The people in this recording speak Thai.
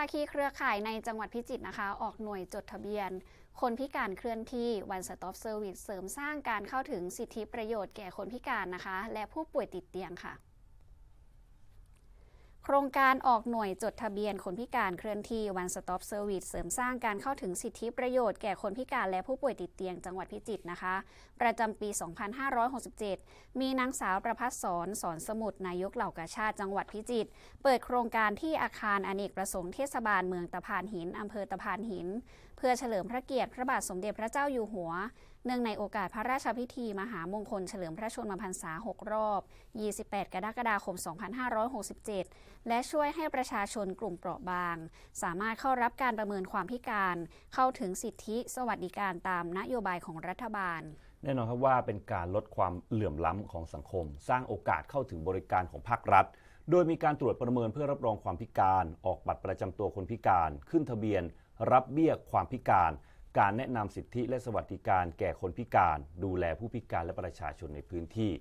าคีเครือข่ายในจังหวัดพิจิตรนะคะ ออกหน่วยจดทะเบียน คนพิการเคลื่อนที่ One Stop Service เสริมสร้างการเข้าถึงสิทธิประโยชน์แก่คนพิการนะคะ และผู้ป่วยติดเตียงค่ะ ครงการออกหน่วยจดทะเบียนคนพิการเคลื่อนที่ One Stop Service เสริมสร้างการเข้าถึงสิทธิประโยชน์แก่คนพิการและผู้ป่วยติดเตียงจังหวัดพิจิตรนะคะ ประจำปี 2567 มีนางสาวประพัฒสอนสอนสมุทรนายกเหล่ากาชาติจังหวัดพิจิตรเปิดโครงการที่อาคารอเนกประสงค์เทศบาลเมืองตะพานหินอำเภอตะพานหิน เพื่อเฉลิมพระเกียรติพระบาทสมเด็จพระเจ้าอยู่หัวเนื่องในโอกาสพระราชพิธีมหามงคลเฉลิมพระชนมพรรษา 6 รอบ 28 กรกฎาคม 2567และช่วยให้ประชาชนกลุ่มเปราะบาง สามารถเข้ารับการประเมินความพิการ เข้าถึงสิทธิสวัสดิการตามนโยบายของรัฐบาล แน่นอนครับว่าเป็นการลดความเหลื่อมล้ำของสังคม สร้างโอกาสเข้าถึงบริการของภาครัฐ โดยมีการตรวจประเมินเพื่อรับรองความพิการ ออกบัตรประจำตัวคนพิการ ขึ้นทะเบียน รับเบี้ยความพิการการแนะนำสิทธิและสวัสดิการแก่คนพิการ ดูแลผู้พิการและประชาชนในพื้นที่